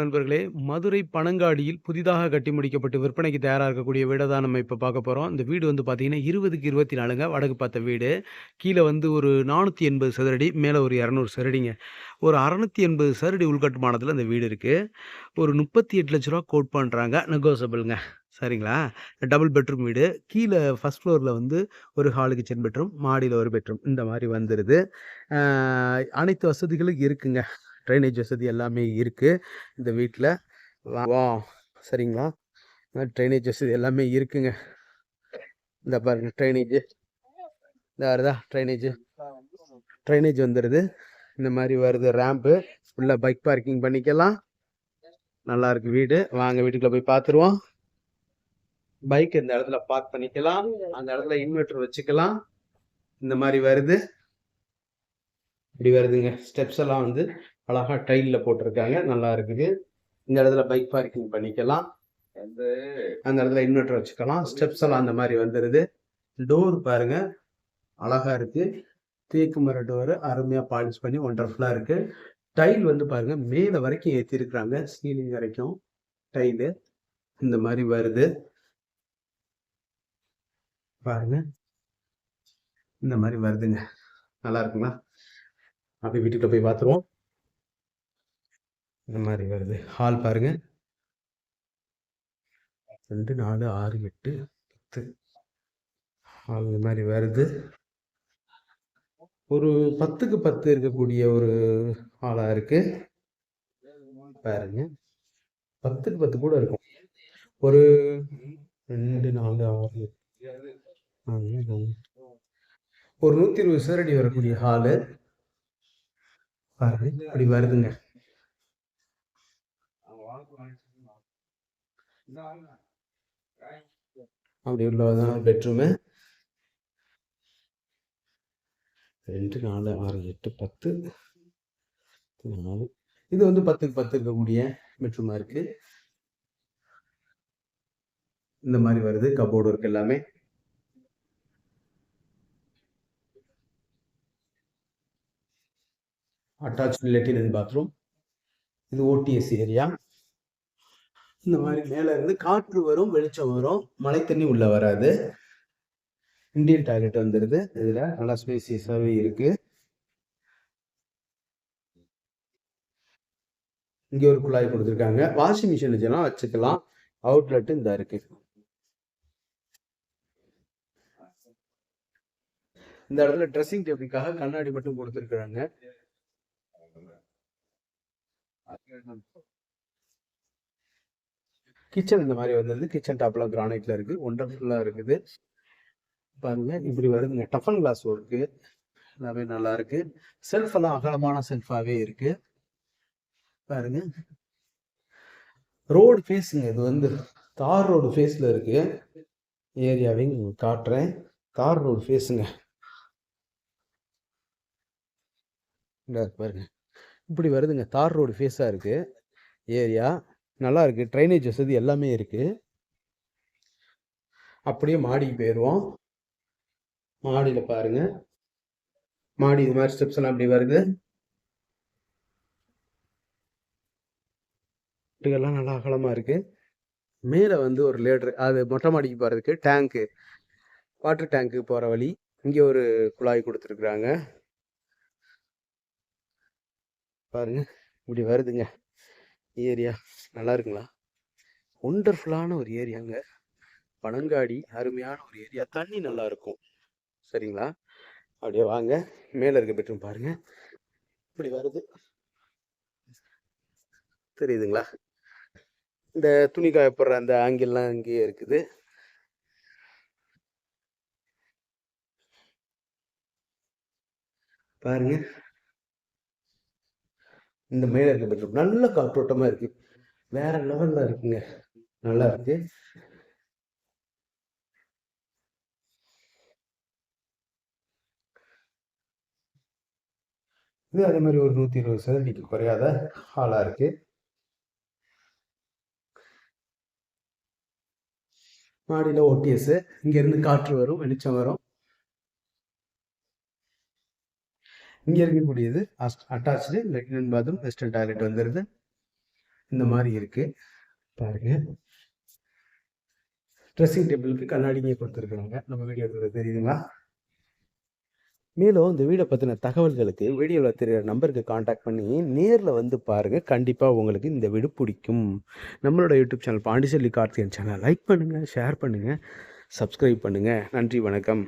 நண்பர்களே மதுரை பனங்காடியில் புதிதாக கட்டி முடிக்கப்பட்டு விற்பனைக்கு தயாராக இருக்கக்கூடிய வீடை தான் நம்ம இப்போ பார்க்க போகிறோம் இந்த வீடு வந்து பார்த்தீங்கன்னா இருபதுக்கு இருபத்தி நாலுங்க வடக்கு பார்த்த வீடு. கீழே வந்து ஒரு நானூற்றி எண்பது சதுரடி மேலே ஒரு இரநூறு சதுரடிங்க. ஒரு அறநூற்றி எண்பது சதுரடி உள்கட்டுமானத்தில் அந்த வீடு இருக்குது ஒரு முப்பத்தி எட்டு லட்ச ரூபா கோட் பண்ணுறாங்க நெகோசபிளுங்க சரிங்களா? டபுள் பெட்ரூம் வீடு. கீழே ஃபஸ்ட் ஃப்ளோரில் வந்து ஒரு ஹாலு கிச்சன் பெட்ரூம் மாடியில் ஒரு பெட்ரூம். இந்த மாதிரி வந்துடுது அனைத்து வசதிகளும் இருக்குங்க. ட்ரைனேஜ் வசதி எல்லாமே இருக்குது இந்த வீட்டில் வா சரிங்களா? ட்ரைனேஜ் வசதி எல்லாமே இருக்குங்க. இந்த பாருங்கள் ட்ரைனேஜு. இந்த வருதா ட்ரைனேஜு. ட்ரைனேஜ் வந்துடுது இந்த மாதிரி வருது ரேம்ப்பு ஃபுல்லாக பைக் பார்க்கிங் பண்ணிக்கலாம். நல்லா இருக்கு வீடு. வாங்க வீட்டுக்குள்ள போய் பார்த்துருவோம் பைக் இந்த இடத்துல பார்க் பண்ணிக்கலாம். அந்த இடத்துல இன்வெர்டர் வச்சுக்கலாம். இந்த மாதிரி வருது. இப்படி வருதுங்க. ஸ்டெப்ஸ் எல்லாம் வந்து அழகா டைலில் போட்டிருக்காங்க. நல்லா இருக்குது. இந்த இடத்துல பைக் பார்க்கிங் பண்ணிக்கலாம். அந்த இடத்துல இன்வெர்டர் வச்சுக்கலாம். ஸ்டெப்ஸ் எல்லாம் அந்த மாதிரி வந்துடுது டோர் பாருங்க. அழகா இருக்கு. தேக்கு மர டோரு அருமையா பாலிஷ் பண்ணி ஒண்டர்ஃபுல்லா இருக்கு. டைல் வந்து பாருங்க மேலே வரைக்கும் ஏற்றிருக்கிறாங்க சீலிங் வரைக்கும் டைலு இந்த மாதிரி வருது. பாருங்க. இந்த மாதிரி வருதுங்க. நல்லா இருக்குங்களா? அப்படி வீட்டுக்குள்ள போய் பார்த்துருவோம். இந்த மாதிரி வருது. ஹால் பாருங்க. ரெண்டு நாலு ஆறு எட்டு பத்து. ஹால் இந்த மாதிரி வருது. ஒரு பத்துக்கு பத்து இருக்கக்கூடிய ஒரு ஹாலாக இருக்குது பாருங்க. பத்துக்கு பத்து கூட இருக்கும். ஒரு ரெண்டு நாலு ஆறு ஒரு நூற்றி இருபது சதுரடி வரக்கூடிய ஹாலு பாருங்க. இப்படி வருதுங்க. அப்படி உள்ளதான் பெட்ரூமு. ரெண்டு நாலு ஆறு எட்டு பத்து நாலு. இது வந்து பத்துக்கு பத்து இருக்கக்கூடிய பெட்ரூமாக இருக்கு. இந்த மாதிரி வருது கபோர்டு இருக்கு எல்லாமே. அட்டாச் லெட்டின் பாத்ரூம் இது ஓடிஎஸ் ஏரியா இந்த மாதிரி மேலே இருந்து காற்று வரும் வெளிச்சம் வரும். மழை தண்ணி உள்ள வராது. இந்தியன் டாய்லெட் வந்துடுது இதில் நல்லா ஸ்பேசியஸாகவே இருக்கு. இங்கே ஒரு குழாய் கொடுத்துருக்காங்க. வாஷிங் மிஷின் வச்சுலாம் வச்சுக்கலாம். அவுட்லெட் இந்த இருக்கு. இந்த இடத்துல ட்ரெஸ்ஸிங் டேபிளுக்காக கண்ணாடி மட்டும் கொடுத்துருக்குறாங்க. கிச்சன் இந்த மாதிரி வந்தது. கிச்சன் டாப்ல கிரானைட்டில் இருக்குது ஒண்டர்ஃபுல்லாக இருக்குது. பாருங்க இப்படி வருதுங்க. டஃபன் கிளாஸ் இருக்குது எல்லாமே நல்லா இருக்கு. செல்ஃப் எல்லாம் அகலமான செல்ஃபாகவே இருக்கு. பாருங்க. ரோடு ஃபேஸுங்க இது வந்து தார் ரோடு ஃபேஸில் இருக்கு. ஏரியாவையும் காட்டுறேன். தார் ரோடு ஃபேஸுங்க. பாருங்க. இப்படி வருதுங்க. தார் ரோடு ஃபேஸாக இருக்கு. ஏரியா. நல்லா இருக்குது ட்ரைனேஜ் வசதி எல்லாமே இருக்குது அப்படியே மாடிக்கு போயிடுவோம் மாடியில் பாருங்க. மாடி இது மாதிரி ஸ்டெப்ஸ் எல்லாம் அப்படி வருது. வீட்டுகள்லாம் நல்லா அகலமாக இருக்குது மேலே வந்து ஒரு லேட்ரு அது மொட்டை மாடிக்கு போகிறதுக்கு டேங்க்கு வாட்டர் டேங்க்கு போகிற வழி. இங்கே ஒரு குழாய் கொடுத்துருக்குறாங்க. பாருங்க. இப்படி வருதுங்க. ஏரியா நல்லா இருக்குங்களா? ஒண்டர்ஃபுல்லான ஒரு ஏரியாங்க. பனங்காடி அருமையான ஒரு ஏரியா. தண்ணி நல்லா இருக்கும். சரிங்களா? அப்படியே வாங்க. மேலே இருக்க பெட்ரூம் பாருங்க. இப்படி வருது. தெரியுதுங்களா? இந்த துணி காயப்படுற அந்த ஆங்கிள்லாம் அங்கேயே இருக்குது. பாருங்க. இந்த மேல இருக்க பெட்ரூம். நல்ல காற்றோட்டமா இருக்கு. வேற லெவல்ல இருக்குங்க. நல்லா இருக்கு. இது அதே மாதிரி ஒரு நூத்தி இருபது சதவீதிக்கு குறையாத ஹாலா இருக்கு. மாடியில் ஓடிஎஸ் இங்கேருந்து காற்று வரும் வெளிச்சம் வரும். இங்கே இருக்கக்கூடியது அட்டாச்சு லெட்டின் பாத்ரூம் வெஸ்டர்ன் டாய்லெட் வந்துடுது இந்த மாதிரி இருக்குது பாருங்க. ட்ரெஸ்ஸிங் டேபிளுக்கு கண்ணாடிங்க கொடுத்துருக்குறாங்க. நம்ம வீடியோ தெரியுதுங்களா? மேலும் இந்த வீடை பற்றின தகவல்களுக்கு வீடியோவில் தெரிகிற நம்பருக்கு காண்டாக்ட் பண்ணி நேரில் வந்து பாருங்கள் கண்டிப்பாக உங்களுக்கு இந்த வீடு பிடிக்கும். நம்மளோட YouTube channel Pondicherry Karthikan channel like பண்ணுங்கள் ஷேர் பண்ணுங்கள் சப்ஸ்கிரைப் பண்ணுங்கள் நன்றி வணக்கம்.